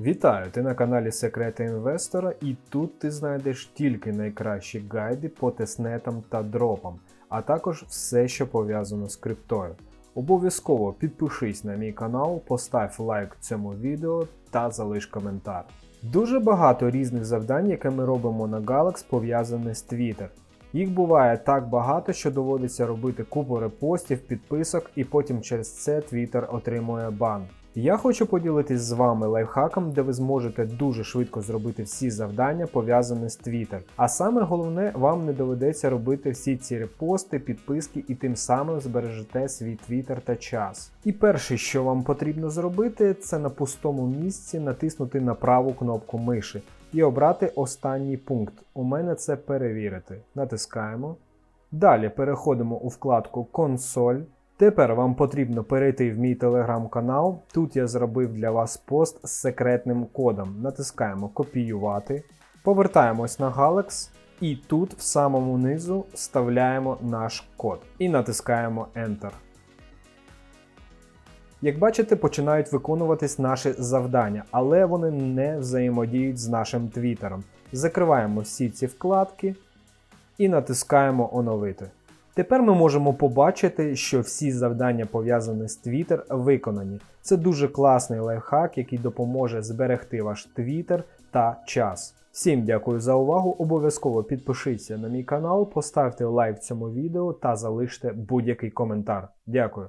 Вітаю! Ти на каналі Секрети Інвестора, і тут ти знайдеш тільки найкращі гайди по тестнетам та дропам, а також все, що пов'язано з криптою. Обов'язково підпишись на мій канал, постав лайк цьому відео та залиш коментар. Дуже багато різних завдань, які ми робимо на Galax, пов'язані з Twitter. Їх буває так багато, що доводиться робити купу репостів, підписок, і потім через це Twitter отримує бан. Я хочу поділитись з вами лайфхаком, де ви зможете дуже швидко зробити всі завдання, пов'язані з Twitter. А саме головне, вам не доведеться робити всі ці репости, підписки і тим самим збережете свій Twitter та час. І перше, що вам потрібно зробити, це на пустому місці натиснути на праву кнопку миші і обрати останній пункт. У мене це перевірити. Натискаємо. Далі переходимо у вкладку Консоль. Тепер вам потрібно перейти в мій телеграм-канал. Тут я зробив для вас пост з секретним кодом. Натискаємо Копіювати. Повертаємось на Galax. І тут в самому низу вставляємо наш код і натискаємо Enter. Як бачите, починають виконуватись наші завдання, але вони не взаємодіють з нашим твіттером. Закриваємо всі ці вкладки і натискаємо Оновити. Тепер ми можемо побачити, що всі завдання пов'язані з Twitter виконані. Це дуже класний лайфхак, який допоможе зберегти ваш Twitter та час. Всім дякую за увагу. Обов'язково підпишіться на мій канал, поставте лайк цьому відео та залиште будь-який коментар. Дякую.